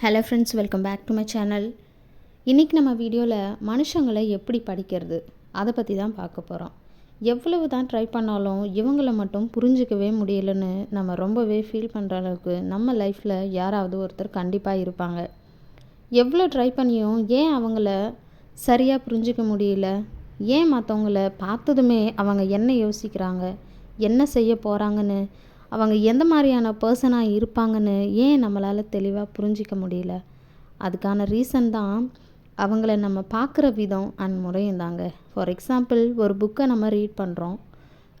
Hello friends welcome back to my channel இன்றைக்கி நம்ம வீடியோவில் மனுஷங்களை எப்படி படிக்கிறது? அதை பற்றி தான் பார்க்க போகிறோம் எவ்வளவு தான் ட்ரை பண்ணாலும் இவங்களை மட்டும் புரிஞ்சிக்கவே முடியலன்னு நம்ம ரொம்பவே ஃபீல் பண்ணுற அளவுக்கு நம்ம லைஃப்பில் யாராவது ஒருத்தர் கண்டிப்பாக இருப்பாங்க. எவ்வளோ ட்ரை பண்ணியும் ஏன் அவங்கள சரியாக புரிஞ்சிக்க முடியல? ஏன் மற்றவங்கள பார்த்ததுமே அவங்க என்ன யோசிக்கிறாங்க? என்ன செய்ய போகிறாங்கன்னு அவங்க எந்த மாதிரியான பர்சனாக இருப்பாங்கன்னு ஏன் நம்மளால் தெளிவாக புரிஞ்சிக்க முடியல? அதுக்கான ரீசன் தான் அவங்கள நம்ம பார்க்குற விதம் அண்ட் முறையும் தாங்க. ஃபார் எக்ஸாம்பிள் ஒரு புக்கை நம்ம ரீட் பண்ணுறோம்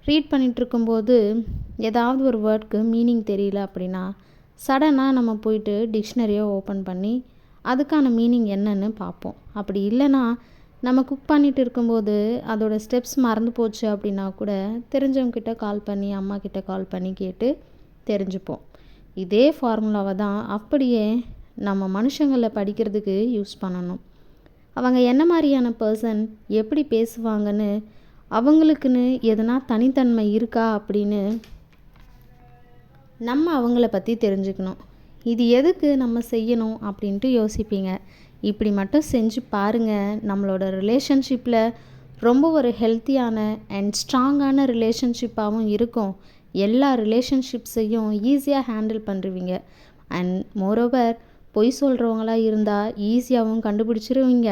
ரீட் பண்ணிகிட்டு இருக்கும்போது ஏதாவது ஒரு வேர்ட்க்கு மீனிங் தெரியல அப்படின்னா சடனாக நம்ம போயிட்டு டிக்ஷனரியை ஓப்பன் பண்ணி அதுக்கான மீனிங் என்னன்னு பார்ப்போம். அப்படி இல்லைன்னா நம்ம குக் பண்ணிட்டு இருக்கும்போது அதோட ஸ்டெப்ஸ் மறந்து போச்சு அப்படின்னா கூட தெரிஞ்சவங்கக்கிட்ட கால் பண்ணி அம்மா கிட்ட கால் பண்ணி கேட்டு தெரிஞ்சுப்போம். இதே ஃபார்முலாவை தான் அப்படியே நம்ம மனுஷங்களை படிக்கிறதுக்கு யூஸ் பண்ணணும். அவங்க என்ன மாதிரியான பர்சன் எப்படி பேசுவாங்கன்னு அவங்களுக்குன்னு எதனா தனித்தன்மை இருக்கா அப்படின்னு நம்ம அவங்கள பற்றி தெரிஞ்சுக்கணும். இது எதுக்கு நம்ம செய்யணும் அப்படின்ட்டு யோசிப்பீங்க. இப்படி மட்டும் செஞ்சு பாருங்கள் நம்மளோட ரிலேஷன்ஷிப்பில் ரொம்ப ஒரு ஹெல்த்தியான அண்ட் ஸ்ட்ராங்கான ரிலேஷன்ஷிப்பாகவும் இருக்கும். எல்லா ரிலேஷன்ஷிப்ஸையும் ஈஸியாக ஹேண்டில் பண்ணுருவீங்க அண்ட் மோரோவர் பொய் சொல்கிறவங்களாக இருந்தால் ஈஸியாகவும் கண்டுபிடிச்சிருவீங்க.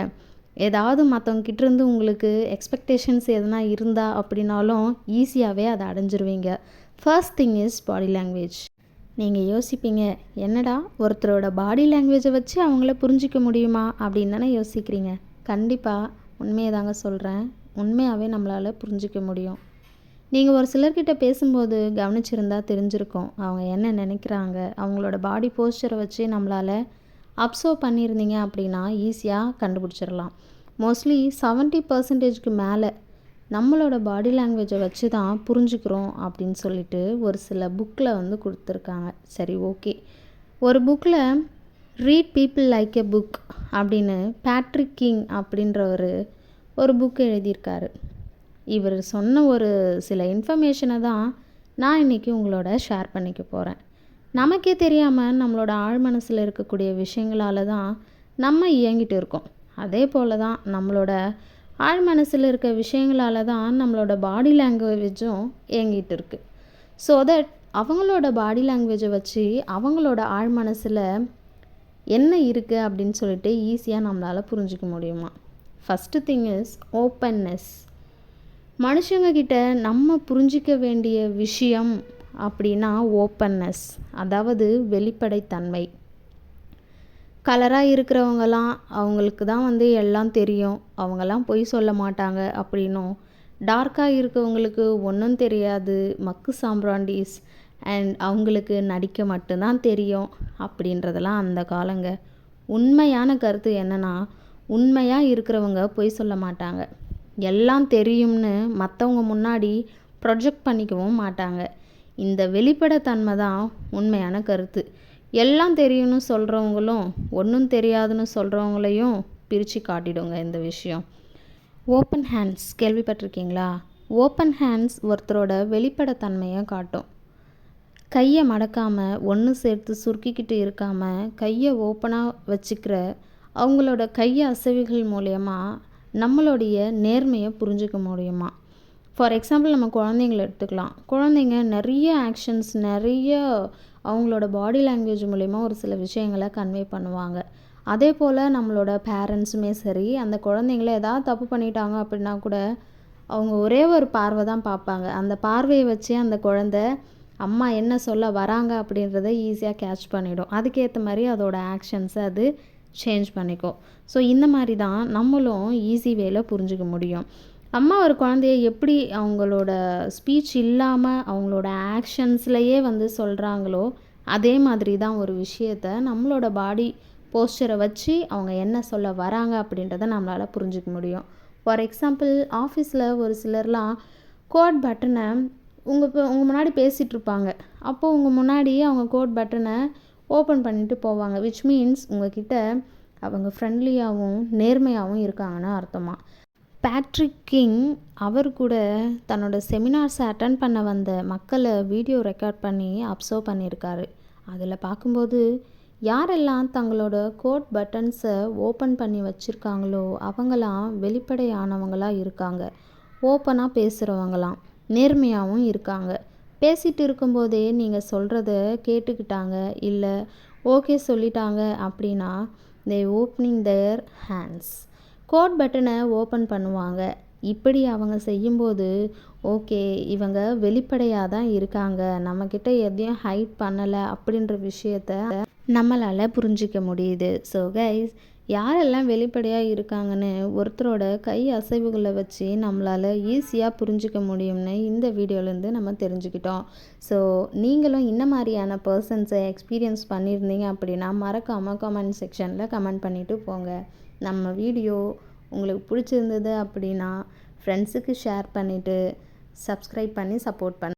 ஏதாவது மற்றவங்க இருந்து உங்களுக்கு எக்ஸ்பெக்டேஷன்ஸ் எதனா இருந்தால் அப்படின்னாலும் ஈஸியாகவே அதை அடைஞ்சிருவீங்க. First thing is body language நீங்கள் யோசிப்பீங்க என்னடா ஒருத்தரோட பாடி லாங்குவேஜை வச்சு அவங்கள புரிஞ்சிக்க முடியுமா அப்படின்னு தானே யோசிக்கிறீங்க. கண்டிப்பாக உண்மையை தாங்க சொல்கிறேன் உண்மையாகவே நம்மளால் புரிஞ்சிக்க முடியும். நீங்கள் ஒரு சிலர்கிட்ட பேசும்போது கவனிச்சிருந்தா தெரிஞ்சிருக்கும். அவங்க என்ன நினைக்கிறாங்க? அவங்களோட பாடி போஸ்டரை வச்சு நம்மளால் அப்சர்வ் பண்ணியிருந்தீங்க அப்படின்னா ஈஸியாக கண்டுபிடிச்சிடலாம். மோஸ்ட்லி செவன்ட்டி பர்சன்டேஜ்க்கு மேலே நம்மளோட பாடி லாங்குவேஜை வச்சு தான் புரிஞ்சுக்கிறோம் அப்படின்னு சொல்லிட்டு ஒரு சில புக்கில் வந்து கொடுத்துருக்காங்க. சரி ஓகே ஒரு புக்கில் read people like a book அப்படின்னு பேட்ரிக் கிங் அப்படின்றவர் ஒரு புக் எழுதியிருக்காரு. இவர் சொன்ன ஒரு சில இன்ஃபர்மேஷனை தான் நான் இன்றைக்கி உங்களோட ஷேர் பண்ணிக்க போகிறேன் நமக்கே தெரியாமல் நம்மளோட ஆழ் மனசில் இருக்கக்கூடிய விஷயங்களால தான் நம்ம இயங்கிட்டு இருக்கோம். அதே போல் தான் நம்மளோட ஆழ் மனசில் இருக்க விஷயங்களால தான் நம்மளோட பாடி லாங்குவேஜும் இயங்கிட்டு இருக்கு. ஸோ தட் அவங்களோட பாடி லாங்குவேஜை வச்சு அவங்களோட ஆழ் மனசில் என்ன இருக்குது அப்படின்னு சொல்லிட்டு ஈஸியாக நம்மளால் புரிஞ்சிக்க முடியுமா? ஃபஸ்ட்டு திங் இஸ் ஓப்பன்னஸ் மனுஷங்கக்கிட்ட நம்ம புரிஞ்சிக்க வேண்டிய விஷயம் அப்படின்னா ஓப்பன்னஸ் அதாவது வெளிப்படைத்தன்மை. கலராக இருக்கிறவங்கலாம் அவங்களுக்கு தான் வந்து எல்லாம் தெரியும். அவங்கெல்லாம் பொய் சொல்ல மாட்டாங்க அப்படின்னும். டார்க்காக இருக்கவங்களுக்கு ஒன்றும் தெரியாது. மக்கு சாம்பிராண்டிஸ். அண்ட் அவங்களுக்கு நடிக்க மட்டும்தான் தெரியும் அப்படின்றதெல்லாம் அந்த காலங்க. உண்மையான கருத்து என்னென்னா உண்மையாக இருக்கிறவங்க பொய் சொல்ல மாட்டாங்க. எல்லாம் தெரியும்னு மற்றவங்க முன்னாடி ப்ரொஜெக்ட் பண்ணிக்கவும் மாட்டாங்க. இந்த வெளிப்படைத்தன்மை தான் உண்மையான கருத்து. எல்லாம் தெரியும்னு சொல்கிறவங்களும் ஒன்றும் தெரியாதுன்னு சொல்கிறவங்களையும் பிரித்து காட்டிடுங்க இந்த விஷயம். ஓப்பன் ஹேண்ட்ஸ் கேள்விப்பட்டிருக்கீங்களா? ஓப்பன் ஹேண்ட்ஸ் ஒருத்தரோட வெளிப்படைத்தன்மையை காட்டும். கையை மடக்காமல் ஒன்று சேர்த்து சுருக்கிக்கிட்டு இருக்காமல் கையை ஓப்பனாக வச்சுக்கிற அவங்களோட கையை அசைவுகள் மூலயமா நம்மளுடைய நேர்மையை புரிஞ்சுக்க முடியுமா? ஃபார் எக்ஸாம்பிள் நம்ம குழந்தைங்கள எடுத்துக்கலாம். குழந்தைங்க நிறைய ஆக்ஷன்ஸ் நிறைய அவங்களோட பாடி லாங்குவேஜ் மூலிமா ஒரு சில விஷயங்களை கன்வே பண்ணுவாங்க. அதே போல் நம்மளோட பேரண்ட்ஸுமே சரி அந்த குழந்தைங்கள ஏதாவது தப்பு பண்ணிட்டாங்க அப்படின்னா கூட அவங்க ஒரே ஒரு பார்வை தான் பார்ப்பாங்க. அந்த பார்வையை வச்சு அந்த குழந்த அம்மா என்ன சொல்ல வராங்க? அப்படின்றத ஈஸியாக கேட்ச் பண்ணிடும். அதுக்கேற்ற மாதிரி அதோட ஆக்ஷன்ஸை அது சேஞ்ச் பண்ணிக்கும். ஸோ இந்த மாதிரி தான் நம்மளும் ஈஸி வேல புரிஞ்சுக்க முடியும். அம்மா ஒரு குழந்தைய எப்படி அவங்களோட ஸ்பீச் இல்லாமல் அவங்களோட ஆக்ஷன்ஸ்லையே வந்து சொல்கிறாங்களோ அதே மாதிரி தான் ஒரு விஷயத்த நம்மளோட பாடி போஸ்டரை வச்சு அவங்க என்ன சொல்ல வராங்க அப்படின்றத நம்மளால் புரிஞ்சிக்க முடியும். ஃபார் எக்ஸாம்பிள் ஆஃபீஸில் ஒரு சிலர்லாம் கோட் பட்டனை உங்கள் உங்கள் முன்னாடி பேசிகிட்டு இருப்பாங்க. அப்போது உங்கள் முன்னாடி அவங்க கோட் பட்டனை ஓப்பன் பண்ணிட்டு போவாங்க விச் மீன்ஸ் உங்ககிட்ட அவங்க ஃப்ரெண்ட்லியாகவும் நேர்மையாகவும் இருக்காங்கன்னு அர்த்தமாக பேட்ரிக் கிங் அவர் கூட தன்னோட செமினார்ஸை அட்டன் பண்ண வந்த மக்களை வீடியோ ரெக்கார்ட் பண்ணி அப்சர்வ் பண்ணியிருக்காரு. அதில் பார்க்கும்போது யாரெல்லாம் தங்களோட கோட் பட்டன்ஸை ஓப்பன் பண்ணி வச்சுருக்காங்களோ அவங்களாம் வெளிப்படையானவங்களாக இருக்காங்க. ஓப்பனாக பேசுகிறவங்களாம் நேர்மையாகவும் இருக்காங்க. பேசிகிட்டு இருக்கும்போதே நீங்கள் சொல்கிறத கேட்டுக்கிட்டாங்க இல்லை ஓகே சொல்லிட்டாங்க அப்படின்னா they opening their hands coat பட்டனை ஓப்பன் பண்ணுவாங்க. இப்படி அவங்க செய்யும்போது ஓகே இவங்க வெளிப்படையாக தான் இருக்காங்க. நம்மக்கிட்ட எதையும் ஹைட் பண்ணலை அப்படின்ற விஷயத்த நம்மளால் புரிஞ்சிக்க முடியுது. ஸோ கைஸ் யாரெல்லாம் வெளிப்படையாக இருக்காங்கன்னு ஒருத்தரோட கை அசைவுகளை வச்சு நம்மளால் ஈஸியாக புரிஞ்சிக்க முடியும்னு இந்த வீடியோலேருந்து நம்ம தெரிஞ்சுக்கிட்டோம். ஸோ நீங்களும் இந்த மாதிரியான பர்சன்ஸை எக்ஸ்பீரியன்ஸ் பண்ணியிருந்தீங்க அப்படின்னா மறக்காமல் கமெண்ட் செக்ஷனில் கமெண்ட் பண்ணிவிட்டு போங்க. நம்ம வீடியோ உங்களுக்கு பிடிச்சிருந்தது அப்படின்னா ஃப்ரெண்ட்ஸுக்கு ஷேர் பண்ணிவிட்டு சப்ஸ்கிரைப் பண்ணி சப்போர்ட் பண்ண.